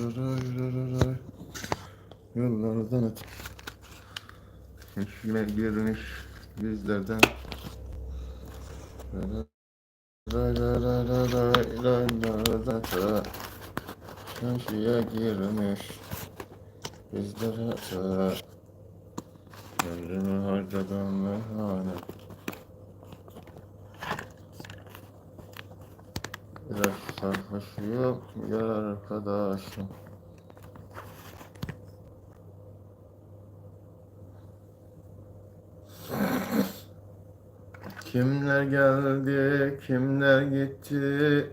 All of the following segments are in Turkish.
ray. Yıllardan öte. Yine girmiş bizlerden. Ray ray ray ray ray ray Biraz sarhoşuyum yar arkadaşım. Kimler geldi, kimler gitti?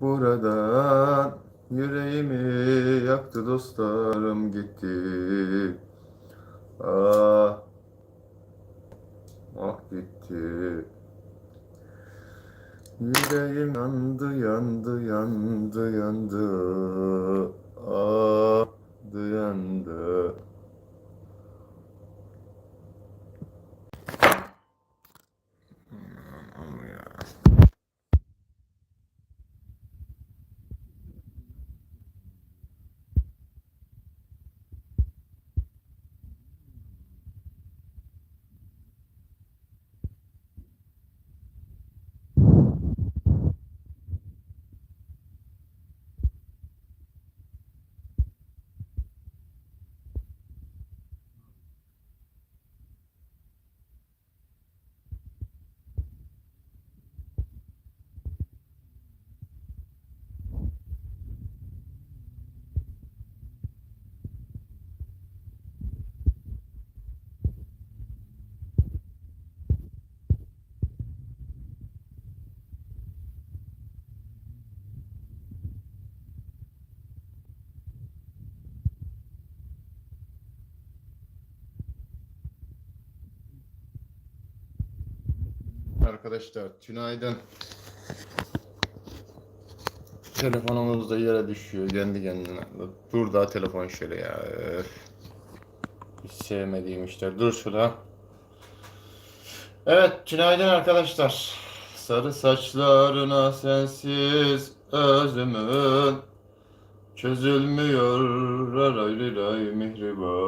Buradan Yüreğimi yaktı dostlarım gitti. Ah, ah gitti Yüreğim yandı, yandı, yandı, yandı. Ah, yandı. Aman ya. Arkadaşlar tünaydın. Telefonumuz da yere düşüyor kendi kendine. Dur daha telefon şöyle ya. Hiç sevmediğim işler. Dur şurada. Evet tünaydın arkadaşlar. Sarı saçlarına sensiz özümün Çözülmüyor ray ray mihriban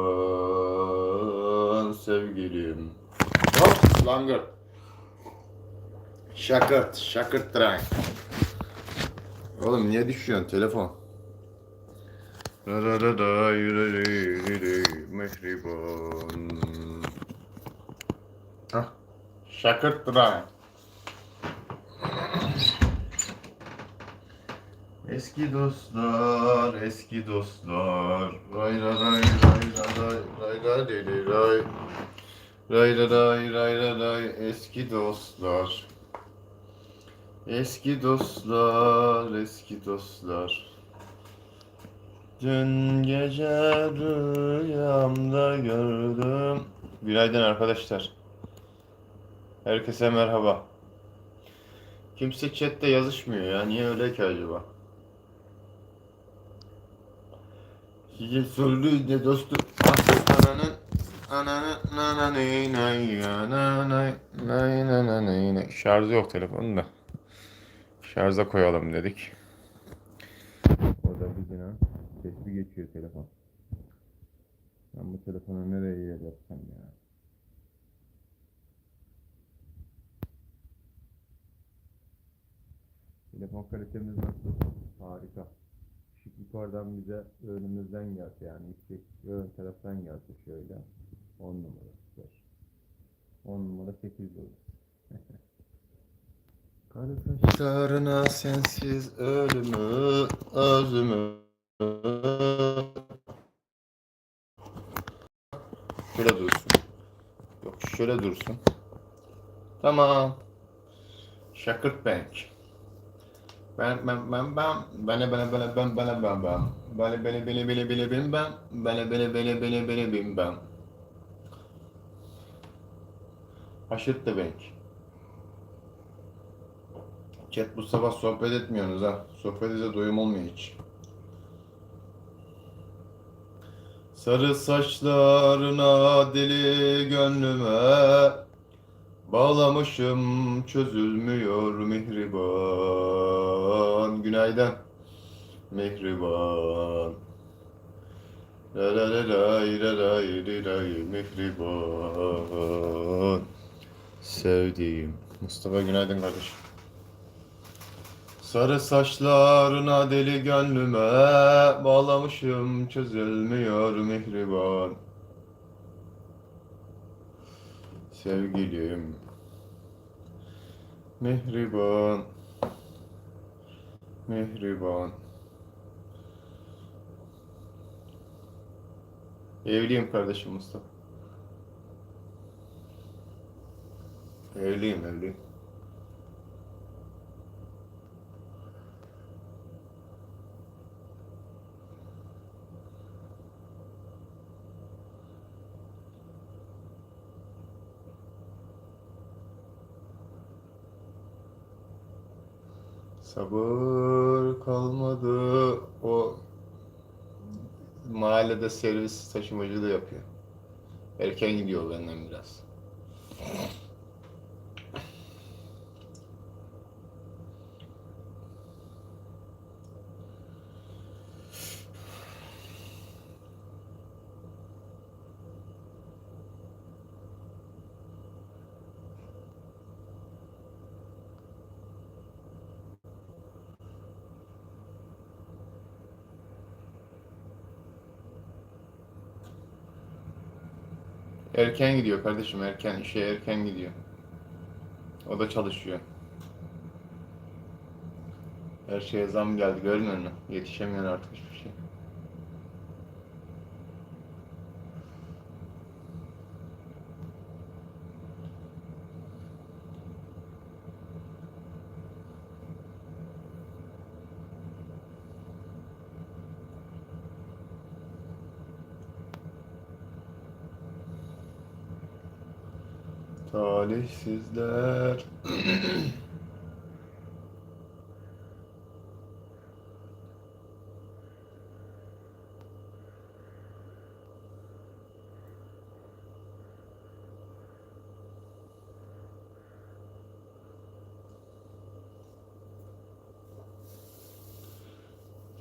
sevgilim. Hop langırt. Şakırt, şakırt tren. Oğlum niye düşüyorsun telefon? Ra ra ra ra yürü yürü yürü mehriban. Hah. Şakırt tren. Eski dostlar, eski dostlar. Ray ra ray ray ra ray ray ra ray ray ray. Ray ra ray ray ra ray eski dostlar. Eski dostlar, eski dostlar. Dün gece rüyamda gördüm. Günaydın arkadaşlar. Herkese merhaba. Kimse chatte yazışmıyor ya. Niye öyle ki acaba? Size sordu ne dostum? Ananın ananın nananay nay nananay nay nananay nay. Şarjı yok telefonun da. Şarja koyalım dedik. O da bir günah. Sesli geçiyor telefon. Ben bu telefonu nereye yer yapsam ya? Telefon kalitemiz nasıl? Harika. Işık yukarıdan bize önümüzden gelse yani yüksek ön taraftan gelse şöyle 10 numara süper. 10 numara 8 olur. Kara saçlarına sensiz ölümü, özümü. Şöyle dursun. Yok şöyle dursun. Tamam. Şakırt Bank. Ben ben ben ben bana bana bana ben bana ben ben bana bana bana bana bana ben ben bana bana bana bana bana ben ben Haşırt da Bank. Chat bu sabah sohbet etmiyorsunuz ha. Sohbetinize doyum olmuyor hiç. Sarı saçlarına deli gönlüme Bağlamışım çözülmüyor mihriban Günaydın mihriban. La la la lay la lay li lay mihriban. Sevdiğim. Mustafa günaydın kardeşim. Sarı saçlarına deli gönlüme bağlamışım çözülmüyor mihriban. Sevgilim Mihriban Mihriban Evliyim kardeşim Mustafa. Evliyim evliyim. Sabır kalmadı. O mahallede servis taşımacılığı yapıyor. Erken gidiyor benden biraz. Erken gidiyor kardeşim erken işe erken gidiyor. O da çalışıyor. Her şeye zam geldi görmüyor musun? Yetişemiyor artık hiçbir şey. Talihsizler.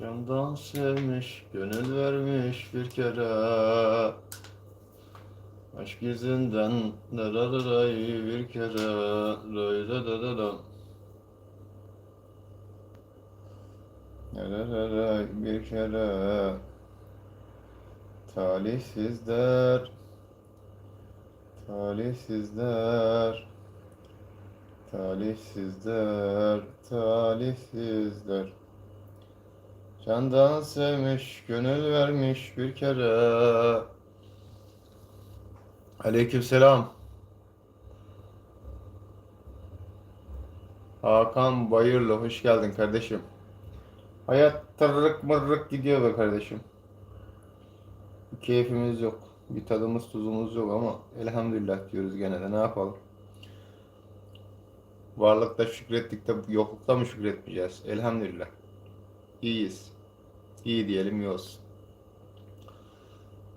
Candan sevmiş, gönül vermiş bir kere. Aşk yüzünden dararay bir kere ray da da da da Dararay bir kere. Talihsizler Talihsizler Talihsizler Talihsizler Candan sevmiş, gönül vermiş bir kere Aleykümselam. Hakan Bayırlı hoş geldin kardeşim. Hayat tırrık mırrık gidiyor be kardeşim. Bir keyfimiz yok. Bir tadımız tuzumuz yok ama elhamdülillah diyoruz gene de ne yapalım. Varlıkta şükrettik de yoklukta mı şükretmeyeceğiz? Elhamdülillah. İyiyiz. İyi diyelim iyi olsun.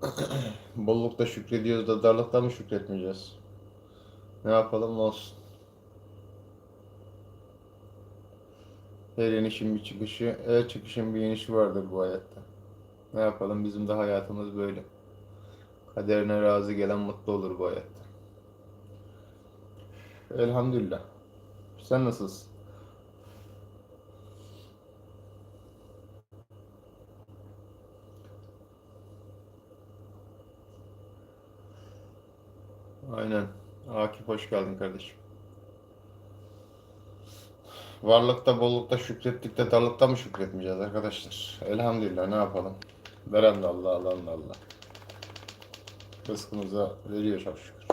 Bollukta şükrediyoruz da darlıkta mı şükretmeyeceğiz? Ne yapalım olsun. Her inişin bir çıkışı, her çıkışın bir inişi vardır bu hayatta. Ne yapalım bizim de hayatımız böyle. Kaderine razı gelen mutlu olur bu hayatta. Elhamdülillah. Sen nasılsın? Aynen. Akif hoş geldin kardeşim. Varlıkta, bollukta şükrettik de darlıkta mı şükretmeyeceğiz arkadaşlar? Elhamdülillah ne yapalım? Veren de Allah, alan da Allah. Rızkımıza veriyor çok şükür.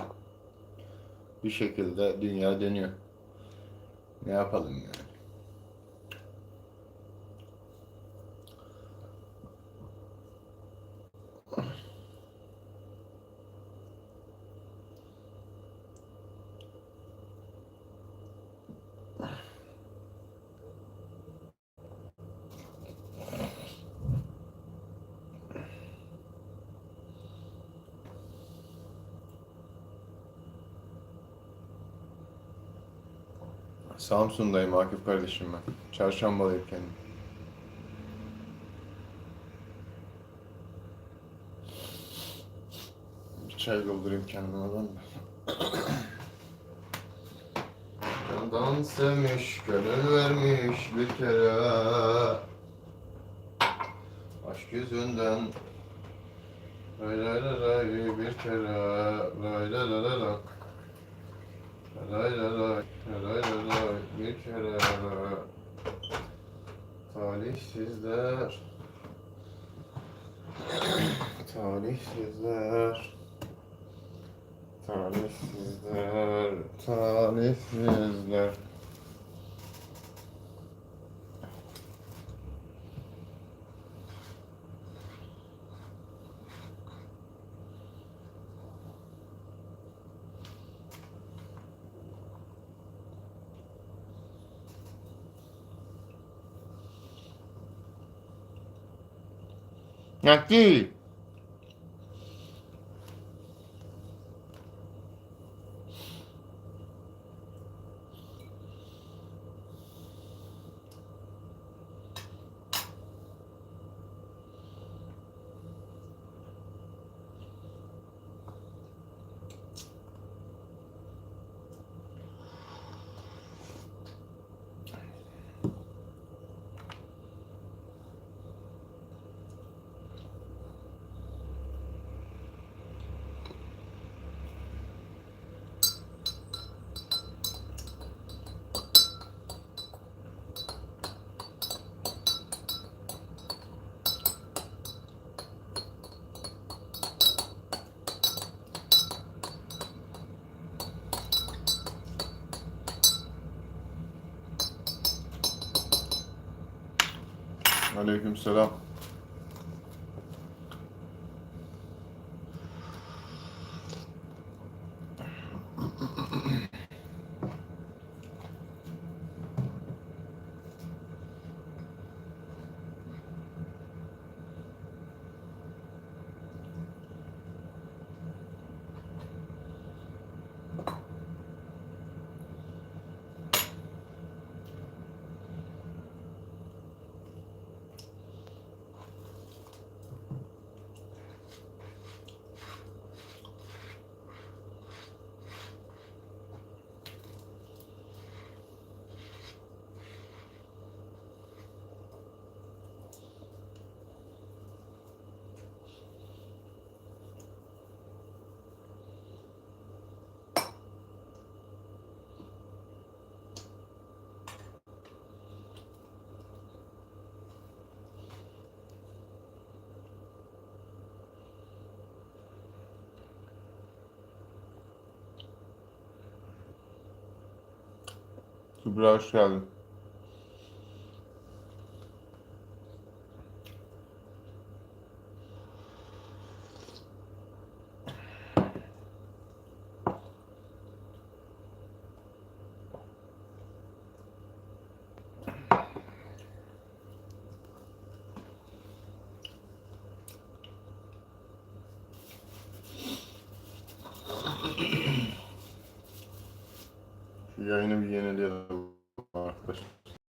Bir şekilde dünya dönüyor. Ne yapalım yani? Samsun'dayım Akif kardeşim ben. Çarşambalıyım kendim. Bir çay doldurayım kendime ben de. Candan sevmiş, gönül vermiş bir kere Aşk yüzünden Lay lay lay bir kere Lay lay lay lay bir kere Talihsizler. Talihsizler. Talihsizler. Talihsizler Aqui, Yakti. Aleykümselam. Kübra hoş geldin. Yayını bir yenileyelim.